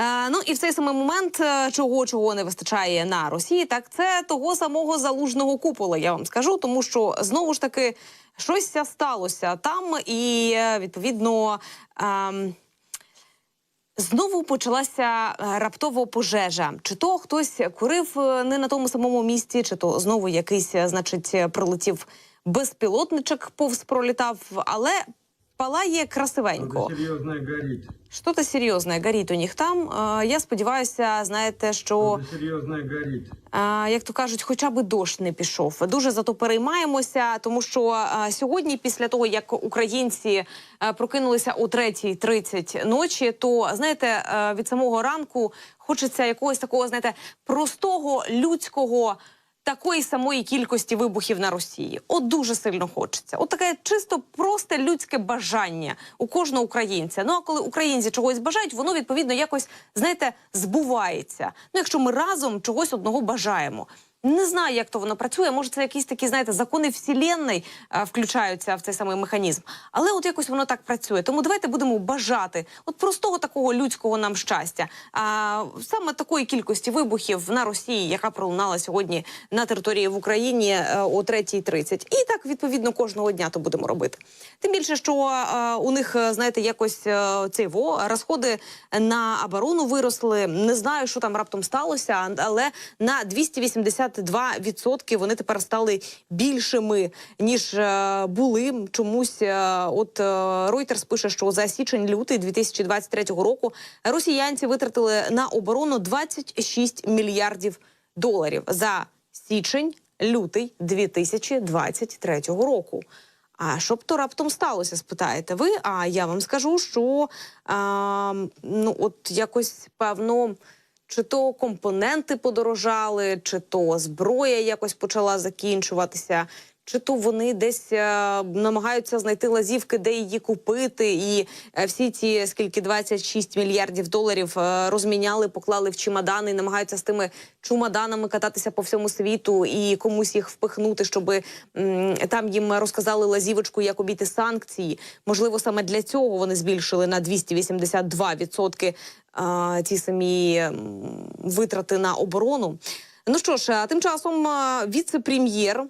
Е, ну і в цей самий момент е, чого чого не вистачає на Росії, так це того самого залужного купола. Я вам скажу, тому що знову ж таки щось сталося там, і е, відповідно. ем, Знову почалася раптово пожежа. Чи то хтось курив не на тому самому місці, чи то знову якийсь, значить, прилетів безпілотничок повз пролітав, але палає красивенько. Что-то серьезное горит. Що-то серйозне горить у них там. Я сподіваюся, знаєте, що Что-то серьезное горит. е, як то кажуть, хоча би дощ не пішов. Дуже зато переймаємося, тому що сьогодні, після того як українці е, прокинулися о 3.30 ночі, то знаєте, е, від самого ранку хочеться якогось такого, знаєте, простого людського. Такої самої кількості вибухів на Росії, от дуже сильно хочеться. От таке чисто просте людське бажання у кожного українця. Ну а коли українці чогось бажають, воно відповідно якось знаєте збувається. Ну, якщо ми разом чогось одного бажаємо. Не знаю, як то воно працює. Може, це якісь такі, знаєте, закони вселенної е, включаються в цей самий механізм. Але от якось воно так працює. Тому давайте будемо бажати от простого такого людського нам щастя. А саме такої кількості вибухів на Росії, яка пролунала сьогодні на території в Україні е, о 3.30. І так відповідно кожного дня то будемо робити. Тим більше, що е, у них, знаєте, якось цей во розходи на оборону виросли. Не знаю, що там раптом сталося, але на 282% вони тепер стали більшими ніж е, були. Чомусь е, от е, Reuters пише, що за січень-лютий 2023 року росіянці витратили на оборону 26 мільярдів доларів за січень. Лютий 2023 року. А що б то раптом сталося? Спитаєте ви? А я вам скажу, що а, ну от якось певно. Чи то компоненти подорожали, чи то зброя якось почала закінчуватися, чи то вони десь е, намагаються знайти лазівки, де її купити, і е, всі ці скільки 26 мільярдів доларів е, розміняли, поклали в чемодани, і намагаються з тими чумаданами кататися по всьому світу і комусь їх впихнути, щоб там їм розказали лазівочку, як обійти санкції. Можливо, саме для цього вони збільшили на 282% а, ті самі витрати на оборону. Ну що ж, тим часом віце-прем'єр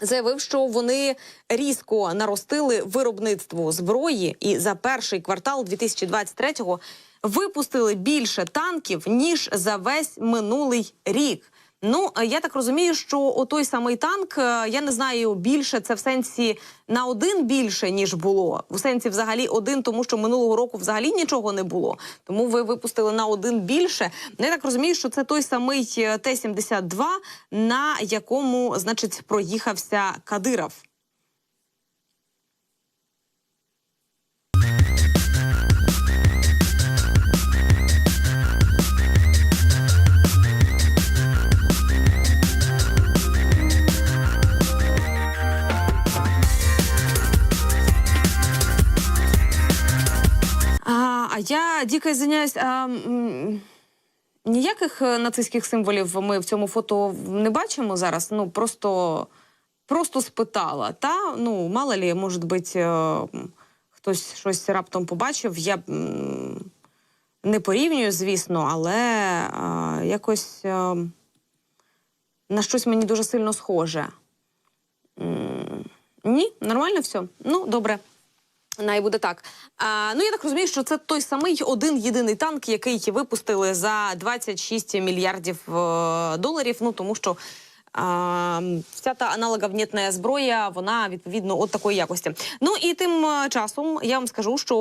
заявив, що вони різко наростили виробництво зброї, і за перший квартал 2023-го випустили більше танків ніж за весь минулий рік. Ну е, я так розумію, що той самий танк, е, я не знаю більше це в сенсі на один більше ніж було. В сенсі взагалі один, тому що минулого року взагалі нічого не було. Тому ви випустили на один більше. Ну, я так розумію, що це той самий е, Т-72, на якому, значить, проїхався Кадиров. Я дико извиняюсь, а, ніяких е, нацистських символів ми в цьому фото не бачимо зараз. Ну просто, просто спитала. Та ну мало лі, може бути, е, хтось щось раптом побачив. Я не порівнюю, звісно, але е, якось е, на щось мені дуже сильно схоже. Ні, нормально все. Ну, добре. Най буде так. А, ну я так розумію, що це той самий один єдиний танк, який випустили за 26 мільярдів е, доларів. Ну тому що. Вся та аналоговнітна зброя, вона відповідно от такої якості. Ну і тим е, часом я вам скажу, що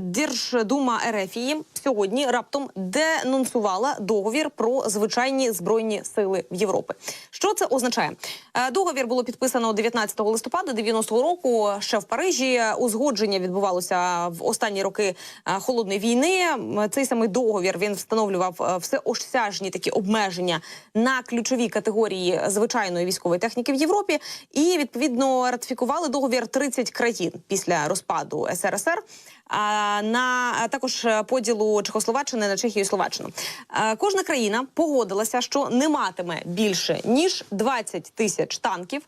Держдума РФії сьогодні раптом денонсувала договір про звичайні збройні сили в Європи. Що це означає? Е, Договір було підписано 19 листопада 90-го року ще в Парижі. Узгодження відбувалося в останні роки е, холодної війни. Цей самий договір він встановлював е, всеосяжні такі обмеження на ключові категорії звичайної військової техніки в Європі. І відповідно ратифікували договір 30 країн після розпаду СРСР. На також поділу Чехословаччини на Чехію і Словаччину. Кожна країна погодилася, що не матиме більше ніж 20 тисяч танків.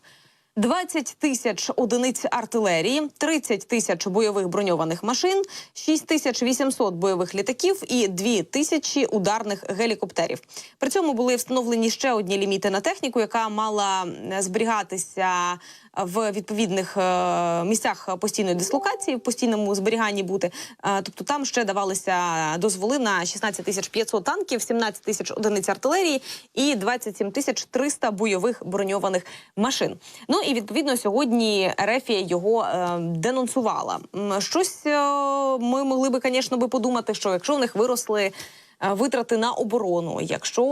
20 тисяч одиниць артилерії, 30 тисяч бойових броньованих машин, 6 тисяч 800 бойових літаків і 2 тисячі ударних гелікоптерів. При цьому були встановлені ще одні ліміти на техніку, яка мала зберігатися в відповідних е, місцях постійної дислокації, в постійному зберіганні бути. Е, тобто там ще давалися дозволи на 16 тисяч 500 танків, 17 тисяч одиниць артилерії і 27 тисяч 300 бойових броньованих машин. Ну і відповідно сьогодні Рефія його е, денонсувала. Щось ми могли би, звісно, подумати, що якщо у них виросли. Е, Витрати на оборону. Якщо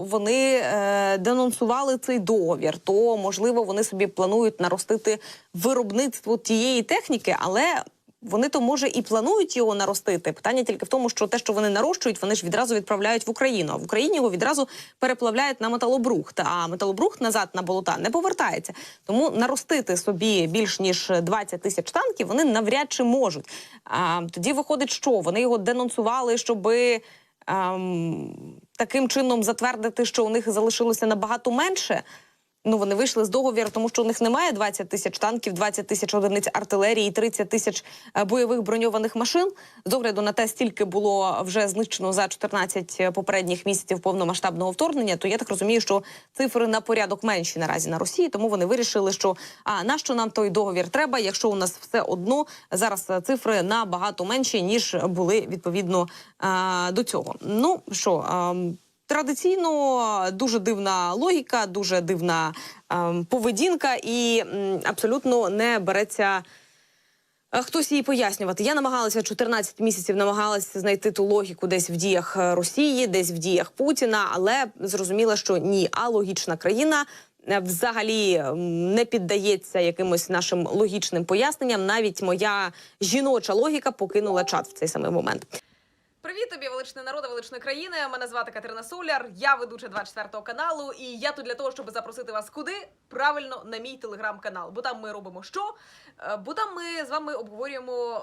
вони е, денонсували цей договір, то можливо вони собі планують наростити виробництво тієї техніки, але вони то може і планують його наростити. Питання тільки в тому, що те, що вони нарощують, вони ж відразу відправляють в Україну. А в Україні його відразу переплавляють на металобрухт. А металобрухт назад на болота не повертається. Тому наростити собі більш ніж 20 тисяч танків вони навряд чи можуть. А тоді виходить, що вони його денонсували, щоби. Ем, таким чином затвердити, що у них залишилося набагато менше. Ну, вони вийшли з договіру, тому що у них немає 20 тисяч танків, 20 тисяч одиниць артилерії, 30 тисяч е, бойових броньованих машин. З огляду на те, стільки було вже знищено за 14 попередніх місяців повномасштабного вторгнення, то я так розумію, що цифри на порядок менші наразі на Росії. Тому вони вирішили, що а нащо нам той договір треба, якщо у нас все одно зараз е, цифри набагато менші ніж були відповідно е, до цього. Ну що. Ем, Традиційно дуже дивна логіка, дуже дивна ем, поведінка, і м, абсолютно не береться е, хтось її пояснювати. Я намагалася 14 місяців, намагалася знайти ту логіку десь в діях е, Росії, десь в діях Путіна, але зрозуміла, що ні, а логічна країна. е, Взагалі не піддається якимось нашим логічним поясненням. Навіть моя жіноча логіка покинула чат в цей самий момент. Привіт тобі, величний народи, величної країни. Мене звати Катерина Соляр. Я ведуча 24 каналу, і я тут для того, щоб запросити вас куди? Правильно на мій телеграм-канал. Бо там ми робимо що? Е, Бо там ми з вами обговорюємо.